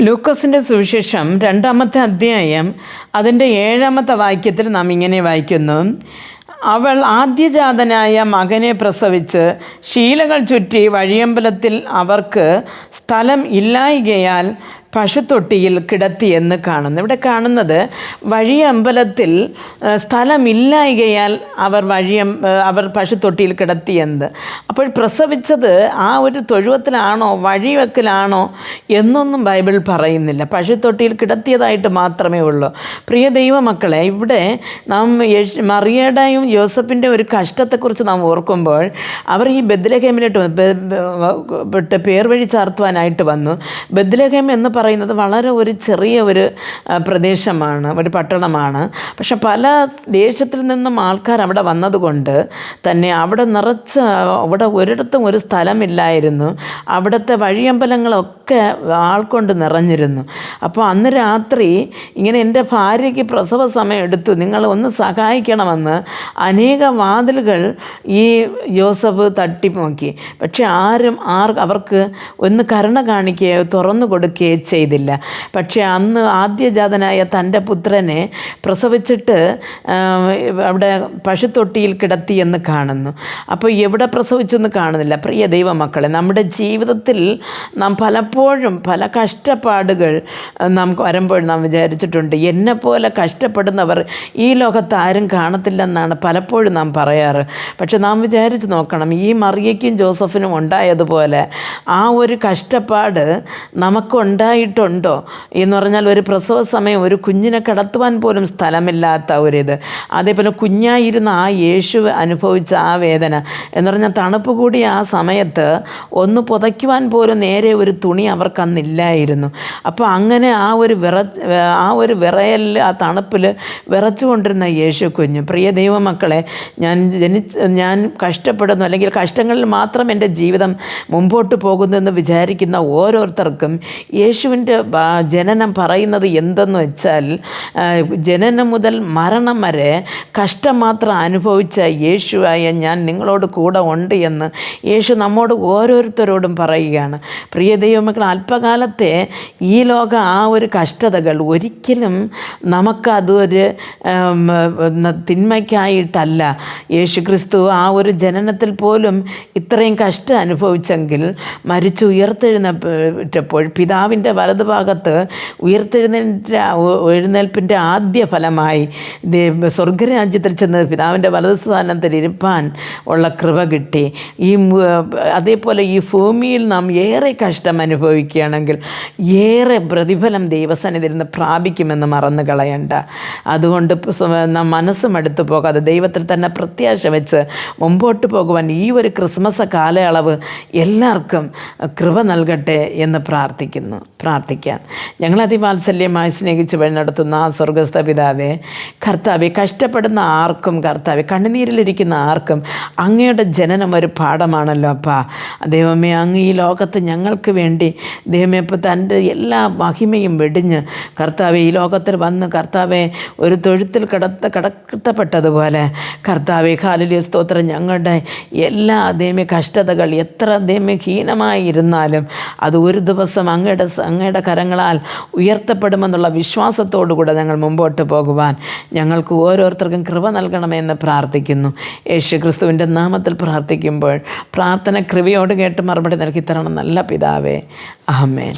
ലൂക്കോസിന്റെ സുവിശേഷം രണ്ടാമത്തെ അധ്യായം അതിന്റെ ഏഴാമത്തെ വാക്യത്തിൽ നാം ഇങ്ങനെ വായിക്കുന്നു. അവൾ ആദ്യജാതനായ മകനെ പ്രസവിച്ച് ശീലകൾ ചുറ്റി വഴിയമ്പലത്തിൽ അവർക്ക് സ്ഥലം ഇല്ലായികയാൽ പശുത്തൊട്ടിയിൽ കിടത്തിയെന്ന് കാണുന്നു. ഇവിടെ കാണുന്നത് വഴിയമ്പലത്തിൽ സ്ഥലമില്ലായികയാൽ അവർ വഴിയം അവർ പശുത്തൊട്ടിയിൽ കിടത്തിയെന്ന് അപ്പോൾ പ്രസവിച്ചത് ആ ഒരു തൊഴുവത്തിലാണോ വഴിവെക്കലാണോ എന്നൊന്നും ബൈബിൾ പറയുന്നില്ല. പശുത്തൊട്ടിയിൽ കിടത്തിയതായിട്ട് മാത്രമേ ഉള്ളൂ. പ്രിയ ദൈവമക്കളെ ഇവിടെ നാം മറിയയുടെയും യോസഫിന്റെ ഒരു കഷ്ടത്തെക്കുറിച്ച് നാം ഓർക്കുമ്പോൾ അവർ ഈ ബദ്ലഹേമിലോട്ട് പേർ വഴി ചാർത്തുവാനായിട്ട് വന്നു. ബദ്ലഹേം എന്ന് പറയുന്നത് വളരെ ഒരു ചെറിയ ഒരു പ്രദേശമാണ് ഒരു പട്ടണമാണ്. പക്ഷെ പല ദേശത്തിൽ നിന്നും ആൾക്കാർ അവിടെ വന്നതുകൊണ്ട് തന്നെ അവിടെ നിറച്ച് അവിടെ ഒരിടത്തും ഒരു സ്ഥലമില്ലായിരുന്നു. അവിടുത്തെ വഴിയമ്പലങ്ങളൊക്കെ ആൾക്കൊണ്ട് നിറഞ്ഞിരുന്നു. അപ്പോൾ അന്ന് രാത്രി ഇങ്ങനെ എന്റെ ഭാര്യയ്ക്ക് പ്രസവ സമയം എടുത്തു. നിങ്ങൾ ഒന്ന് സഹായിക്കണമെന്ന് അനേക വാതിലുകൾ ഈ ജോസഫ് തട്ടി നോക്കി പക്ഷെ ആരും ആർ അവർക്ക് ഒന്ന് കരുണ കാണിക്കുകയോ തുറന്നു കൊടുക്കുകയോ ചെയ്തില്ല. പക്ഷേ അന്ന് ആദ്യജാതനായ തന്റെ പുത്രനെ പ്രസവിച്ചിട്ട് അവിടെ പശുത്തൊട്ടിയിൽ കിടത്തി എന്ന് കാണുന്നു. അപ്പോൾ എവിടെ പ്രസവിച്ചു എന്ന് കാണുന്നില്ല. പ്രിയ ദൈവമക്കളെ നമ്മുടെ ജീവിതത്തിൽ നാം പലപ്പോഴും പല കഷ്ടപ്പാടുകൾ നാം വരുമ്പോൾ നാം വിചാരിച്ചിട്ടുണ്ട്. എന്നെപ്പോലെ കഷ്ടപ്പെടുന്നവർ ഈ ലോകത്ത് ആരും കാണത്തില്ലെന്നാണ് പലപ്പോഴും നാം പറയാറ്. പക്ഷെ നാം വിചാരിച്ച് നോക്കണം ഈ മറിയയ്ക്കും ജോസഫിനും ഉണ്ടായതുപോലെ ആ ഒരു കഷ്ടപ്പാട് നമുക്കുണ്ടായിട്ടുണ്ടോ എന്ന് പറഞ്ഞാൽ ഒരു പ്രസവ സമയം ഒരു കുഞ്ഞിനെ കടത്തുവാൻ പോലും സ്ഥലമില്ലാത്ത ഒരിത് അതേപോലെ കുഞ്ഞായിരുന്ന ആ യേശു അനുഭവിച്ച ആ വേദന. എന്ന് പറഞ്ഞാൽ തണുപ്പ് കൂടി ആ സമയത്ത് ഒന്ന് പുതയ്ക്കുവാൻ പോലും നേരെ ഒരു തുണി അവർക്കന്നില്ലായിരുന്നു അപ്പോൾ അങ്ങനെ ആ ഒരു വിറ ആ ഒരു വിറയലിൽ ആ തണുപ്പിൽ വിറച്ചുകൊണ്ടിരുന്ന യേശു കുഞ്ഞു പ്രിയ ദൈവമക്കളെ ഞാൻ ജനിച്ച് ഞാൻ കഷ്ടപ്പെടുന്നു. അല്ലെങ്കിൽ കഷ്ടങ്ങളിൽ മാത്രം എന്റെ ജീവിതം മുമ്പോട്ട് പോകുന്നു എന്ന് വിചാരിക്കുന്ന ഓരോരുത്തർക്കും യേശുവിന്റെ ജനനം പറയുന്നത് എന്തെന്ന് വെച്ചാൽ ജനനം മുതൽ മരണം വരെ കഷ്ടം മാത്രം അനുഭവിച്ച യേശുവായ ഞാൻ നിങ്ങളോട് കൂടെ ഉണ്ട് എന്ന് യേശു നമ്മോട് ഓരോരുത്തരോടും പറയുകയാണ്. പ്രിയ ദൈവമക്കൾ അല്പകാലത്തെ ഈ ലോക ആ ഒരു കഷ്ടതകൾ ഒരിക്കലും നമുക്കതൊരു തിന്മയ്ക്കായിട്ടല്ല. യേശു ക്രിസ്തു ആ ഒരു ജനനത്തിൽ പോലും ഇത്രയും കഷ്ടം അനുഭവിച്ചെങ്കിൽ മരിച്ചു ഉയർത്തെഴുന്നേറ്റപ്പോൾ പിതാവിന്റെ വലതുഭാഗത്ത് ഉയർത്തെഴുന്നേറ്റ എഴുന്നേൽപ്പിന്റെ ആദ്യ ഫലമായി സ്വർഗരാജ്യത്തിൽ ചെന്ന് പിതാവിന്റെ വലതു സ്ഥാനത്തിൽ ഇരുപ്പാൻ ഉള്ള കൃപ കിട്ടി. ഈ അതേപോലെ ഈ ഭൂമിയിൽ നാം ഏറെ കഷ്ടം അനുഭവിക്കുകയാണെങ്കിൽ ഏറെ പ്രതിഫലം ദൈവസന്നിധിയിൽ നിന്ന് പ്രാപിക്കുമെന്ന് മറന്നു കളയണ്ട. അതുകൊണ്ട് നാം മനസ്സും എടുത്തു പോകാതെ ദൈവത്തിൽ തന്നെ പ്രത്യാശ വെച്ച് മുമ്പോട്ട് പോകുവാൻ ഈ ഒരു ക്രിസ്മസ് കാലയളവ് എല്ലാവർക്കും കൃപ നൽകട്ടെ എന്ന് പ്രാർത്ഥിക്കുന്നു. പ്രാർത്ഥിക്കാം. ഞങ്ങൾ അതിവാത്സല്യമായി സ്നേഹിച്ച് വഴി നടത്തുന്ന ആ സ്വർഗസ്ഥ പിതാവെ കർത്താവെ കഷ്ടപ്പെടുന്ന ആർക്കും കർത്താവെ കണ്ണുനീരിലിരിക്കുന്ന ആർക്കും അങ്ങയുടെ ജനനം ഒരു പാഠമാണല്ലോ അപ്പാ. ദൈവമേ അങ്ങ് ഈ ലോകത്ത് ഞങ്ങൾക്ക് വേണ്ടി ദൈവമേ ഇപ്പോൾ തന്റെ എല്ലാ മഹിമയും വെടിഞ്ഞ് കർത്താവെ ഈ ലോകത്തിൽ വന്ന് കർത്താവെ ഒരു തൊഴുത്തിൽ കടത്ത കടത്തപ്പെട്ടതുപോലെ കർത്താവെ കാലിലെ സ്തോത്രം. ഞങ്ങളുടെ എല്ലാ ദൈവമേ കഷ്ടതകൾ എത്ര ദൈവമേ ഹീനമായിരുന്നാലും അത് ഒരു ദിവസം അങ്ങയുടെ അങ്ങയുടെ കരങ്ങളാൽ ഉയർത്തപ്പെടുമെന്നുള്ള വിശ്വാസത്തോടുകൂടെ ഞങ്ങൾ മുമ്പോട്ട് പോകുവാൻ ഞങ്ങൾക്ക് ഓരോരുത്തർക്കും കൃപ നൽകണമെന്ന് പ്രാർത്ഥിക്കുന്നു. യേശു ക്രിസ്തുവിന്റെ നാമത്തിൽ പ്രാർത്ഥിക്കുമ്പോൾ പ്രാർത്ഥന കൃപയോട് കേട്ട് മറുപടി നൽകി തരണം നല്ല പിതാവേ. ആമേൻ.